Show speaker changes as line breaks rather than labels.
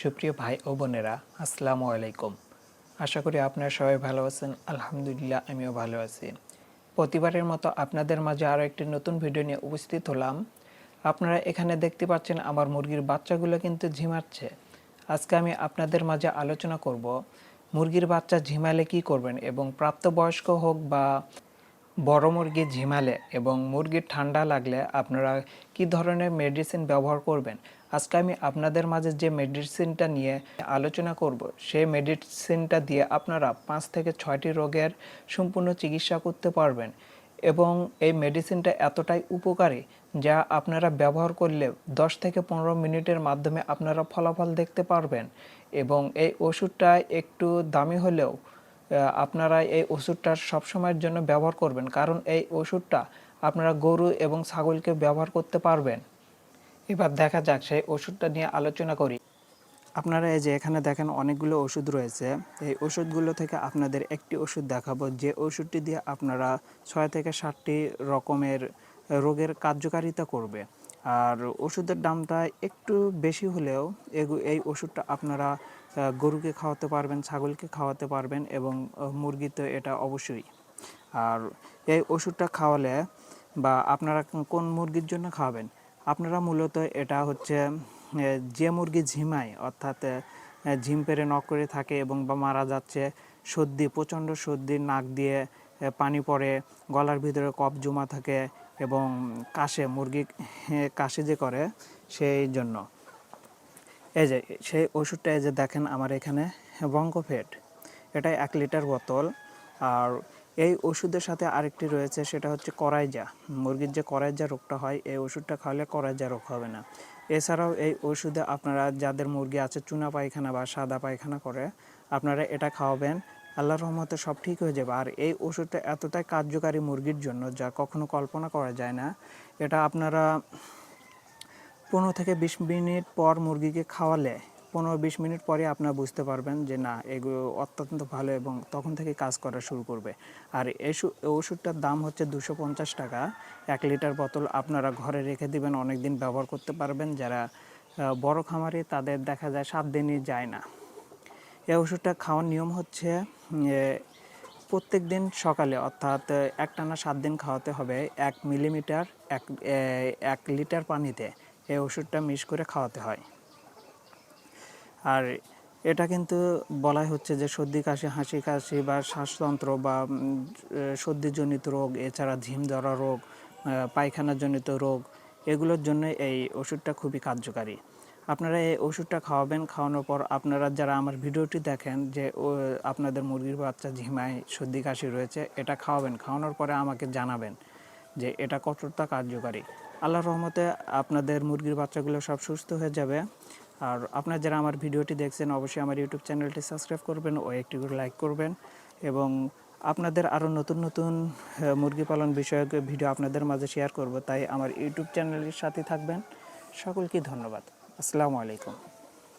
সুপ্রিয় ভাই ও বোনেরা, আসসালামু আলাইকুম। আশা করি আপনারা সবাই ভালো আছেন। আলহামদুলিল্লাহ, আমিও ভালো আছি। প্রতিবারের মতো আপনাদের মাঝে আরও একটি নতুন ভিডিও নিয়ে উপস্থিত হলাম। আপনারা এখানে দেখতে পাচ্ছেন আমার মুরগির বাচ্চাগুলো কিন্তু ঝিমাচ্ছে। আজকে আমি আপনাদের মাঝে আলোচনা করব, মুরগির বাচ্চা ঝিমালে কি করবেন এবং প্রাপ্তবয়স্ক হোক বা বড় মুরগি ঝিমালে এবং মুরগির ঠান্ডা লাগলে আপনারা কি ধরনের মেডিসিন ব্যবহার করবেন? আজকে আমি আপনাদের মাঝে যে মেডিসিনটা নিয়ে আলোচনা করব, সেই মেডিসিনটা দিয়ে আপনারা পাঁচ থেকে ছয়টি রোগের সম্পূর্ণ চিকিৎসা করতে পারবেন এবং এই মেডিসিনটা এতটাই উপকারী যা আপনারা ব্যবহার করলে দশ থেকে পনেরো মিনিটের মাধ্যমে আপনারা ফলাফল দেখতে পারবেন এবং এই ওষুধটা একটু দামি হলেও আপনারা এই ওষুধটা সবসময়ের জন্য ব্যবহার করবেন। কারণ এই ওষুধটা আপনারা গরু এবং ছাগলকে ব্যবহার করতে পারবেন। এবার দেখা যাক সেই ওষুধটা নিয়ে আলোচনা করি। আপনারা এই যে এখানে দেখেন অনেকগুলো ওষুধ রয়েছে। এই ওষুধগুলো থেকে আপনাদের একটি ওষুধ দেখাবো। যে ওষুধটি দিয়ে আপনারা ছয় থেকে ষাটটি রকমের রোগের কার্যকারিতা করবে। আর ওষুধের দামটা একটু বেশি হলেও এই ওষুধটা আপনারা গরুকে খাওয়াতে পারবেন ছাগলকে খাওয়াতে পারবেন এবং আহ, মুরগি তো এটা অবশ্যই। আর এই ওষুধটা খাওয়ালে বা আপনারা কোন মুরগির জন্য খাওয়াবেন? আপনারা মূলত এটা হচ্ছে যে মুরগি ঝিমায় অর্থাৎ ঝিম পেরে নক করে থাকে এবং বা মারা যাচ্ছে সর্দি প্রচণ্ড সর্দি নাক দিয়ে পানি পড়ে গলার ভিতরে কফ জমা থাকে এবং কাশে, মুরগি কাশি যে করে সেই জন্য। এই যে, সেই ওষুধটা এই যে দেখেন আমার এখানে বঙ্কফেট এটা এক লিটার বোতল। আর এই ওষুধের সাথে আরেকটি রয়েছে, সেটা হচ্ছে করাইজা। মুরগির যে করাইজা রোগটা হয়, এই ওষুধটা খাওয়ালে করাইজা রোগ হবে না। এছাড়াও এই ওষুধে আপনারা, যাদের মুরগি আছে, চুনা পায়খানা বা সাদা পায়খানা করে, আপনারা এটা খাওয়াবেন। আল্লাহর রহমতে সব ঠিক হয়ে যাবে। আর এই ওষুধটা এতটাই কার্যকারী মুরগির জন্য যা কখনো কল্পনা করা যায় না। এটা আপনারা পনেরো থেকে বিশ মিনিট পর মুরগিকে খাওয়ালে পনেরো বিশ মিনিট পরে আপনারা বুঝতে পারবেন যে না, এগুলো অত্যন্ত ভালো এবং তখন থেকে কাজ করা শুরু করবে। আর এই ওষুধটার দাম হচ্ছে দুশো পঞ্চাশ টাকা। এক লিটার বোতল আপনারা ঘরে রেখে দিবেন অনেক দিন ব্যবহার করতে পারবেন। যারা বড় খামারি তাদের দেখা যায় সাত দিনই যায় না। এই ওষুধটা খাওয়ার নিয়ম হচ্ছে প্রত্যেক দিন সকালে অর্থাৎ একটানা সাত দিন খাওয়াতে হবে এক মিলিমিটার এক এক লিটার পানিতে এই ওষুধটা মিশ করে খাওয়াতে হয়। আর এটা কিন্তু বলাই হচ্ছে যে সর্দি কাশি, হাসি কাশি বা শ্বাসতন্ত্র বা সর্দিজনিত রোগ, এছাড়া ঝিম ধরা রোগ পায়খানাজনিত রোগ এগুলোর জন্য এই ওষুধটা খুবই কার্যকারী। আপনারা এই ওষুধটা খাওয়াবেন, খাওয়ানোর পর আপনারা যারা আমার ভিডিওটি দেখেন যে আপনাদের মুরগির বাচ্চা ঝিমায় সর্দি কাশি রয়েছে, এটা খাওয়াবেন। খাওয়ানোর পরে আমাকে জানাবেন যে, এটা কতটা কার্যকারী। আল্লাহর রহমতে আপনাদের মুরগির বাচ্চাগুলো সব সুস্থ হয়ে যাবে। আর আপনারা যারা আমার ভিডিওটি দেখছেন, অবশ্যই আমার ইউটিউব চ্যানেলটি সাবস্ক্রাইব করবেন ও একটি করে লাইক করবেন এবং আপনাদের আরও নতুন নতুন মুরগি পালন বিষয়ক ভিডিও আপনাদের মাঝে শেয়ার করব। তাই আমার ইউটিউব চ্যানেলের সাথে থাকবেন। সকলকে ধন্যবাদ। আসসালামু আলাইকুম।